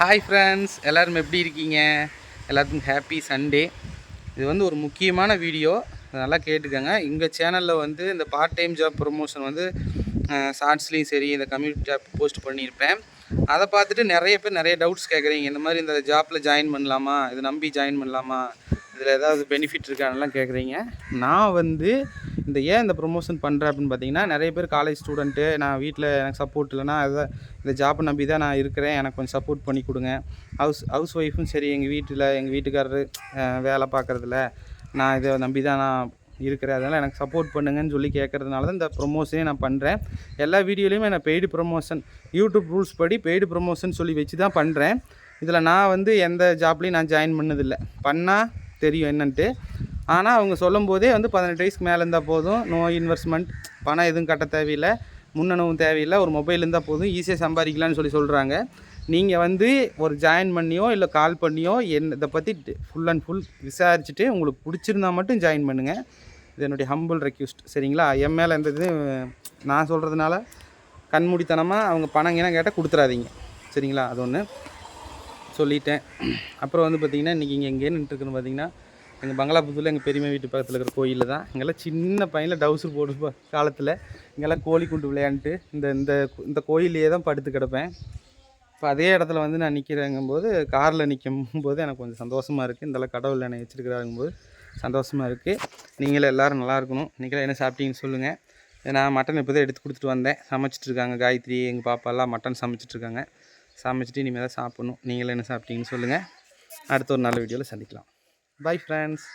Hi friends எல்லோரும் எப்படி இருக்கீங்க? எல்லாத்துக்கும் ஹாப்பி சண்டே இது வந்து ஒரு முக்கியமான வீடியோ நல்லா கேட்டுக்கோங்க. எங்கள் சேனலில் வந்து இந்த பார்ட் டைம் ஜாப் ப்ரொமோஷன் வந்து ஷார்ட்ஸ்லேயும் சரி இந்த கம்யூனிட்டி ஜாப் போஸ்ட் பண்ணியிருப்பேன். அதை பார்த்துட்டு நிறைய பேர் நிறைய டவுட்ஸ் கேட்குறீங்க. இந்த மாதிரி இந்த ஜாப்பில் ஜாயின் பண்ணலாமா? இதை நம்பி ஜாயின் பண்ணலாமா? இதில் ஏதாவது பெனிஃபிட் இருக்கானெல்லாம் கேட்குறீங்க. நான் வந்து இந்த ஏன் இந்த ப்ரொமோஷன் பண்ணுறேன் அப்படின்னு பார்த்தீங்கன்னா நிறைய பேர் காலேஜ் ஸ்டூடெண்ட்டு நான் வீட்டில் எனக்கு சப்போர்ட் இல்லைனா அதை இந்த ஜாப்பை நம்பி தான் நான் இருக்கிறேன். எனக்கு கொஞ்சம் சப்போர்ட் பண்ணி கொடுங்க. ஹவுஸ் ஹவுஸ் ஒய்ஃபும் சரி எங்கள் வீட்டில் எங்கள் வீட்டுக்காரரு வேலை பார்க்குறதில்ல. நான் இதை நம்பி தான் நான் இருக்கிறேன். அதனால் எனக்கு சப்போர்ட் பண்ணுங்கன்னு சொல்லி கேட்குறதுனால தான் இந்த ப்ரொமோஷனே நான் பண்ணுறேன் எல்லா வீடியோலையுமே நான் பெய்டு ப்ரொமோஷன் யூடியூப் ரூல்ஸ் படி பெய்டு ப்ரொமோஷன் சொல்லி வச்சு தான் பண்ணுறேன் இதில் நான் வந்து எந்த ஜாப்லேயும் நான் ஜாயின் பண்ணதில்லை. பண்ணால் தெரியும் என்னன்ட்டு. ஆனால் அவங்க சொல்லும் போதே வந்து பதினெட்டு வயசுக்கு மேலே இருந்தால் போதும். நோ இன்வெஸ்ட்மெண்ட் பணம் எதுவும் கட்ட தேவையில்லை. முன்னணுவும் தேவையில்லை. ஒரு மொபைல் இருந்தால் போதும். ஈஸியாக சம்பாதிக்கலாம்னு சொல்லி சொல்கிறாங்க நீங்கள் வந்து ஒரு ஜாயின் பண்ணியோ இல்லை கால் பண்ணியோ என் இதை பற்றி ஃபுல் அண்ட் ஃபுல் விசாரிச்சுட்டு உங்களுக்கு பிடிச்சிருந்தா மட்டும் ஜாயின் பண்ணுங்கள் இது என்னுடைய ஹம்பிள் ரெக்யூஸ்ட் சரிங்களா? என் மேலே எந்த இது நான் சொல்கிறதுனால கண்மூடித்தனமாக அவங்க பணம் என்ன கேட்டால் கொடுத்துறாதீங்க. சரிங்களா? அது ஒன்று சொல்லிட்டேன். அப்புறம் வந்து பார்த்திங்கன்னா இன்றைக்கி இங்கே எங்கே நின்றுருக்குன்னு பார்த்தீங்கன்னா எங்கள் பங்களாபுத்தூரில் எங்கள் பெரியம்மா வீட்டு பக்கத்தில் இருக்கிற கோயிலில் தான் இங்கெல்லாம் சின்ன பையனில் டவுசர் போட்டு காலத்தில் இங்கெல்லாம் கோழி குண்டு விளையாண்டுட்டு இந்த இந்த இந்த கோயிலையே தான் படுத்து கிடப்பேன். இப்போ அதே இடத்துல வந்து நான் நிற்கிறேங்கும்போது காரில் நிற்கும் போது எனக்கு கொஞ்சம் சந்தோஷமாக இருக்குது இந்தளவு கடவுள் என்னை வச்சுருக்கிறாருங்கும்போது சந்தோஷமாக இருக்குது நீங்களும் எல்லோரும் நல்லா இருக்கணும். நீங்களும் என்ன சாப்பிட்டீங்கன்னு சொல்லுங்கள் நான் மட்டன் இப்போ தான் எடுத்து கொடுத்துட்டு வந்தேன். சமைச்சிட்டு இருக்காங்க. காயத்ரி எங்கள் பாப்பாலாம் மட்டன் சமைச்சிட்டு இருக்காங்க. சமைச்சிட்டு இனிமேல் தான் சாப்பிட்ணும். நீங்களும் என்ன சாப்பிட்டீங்கன்னு சொல்லுங்கள் அடுத்த ஒரு நல்ல வீடியோவில் சந்திக்கலாம். Bye friends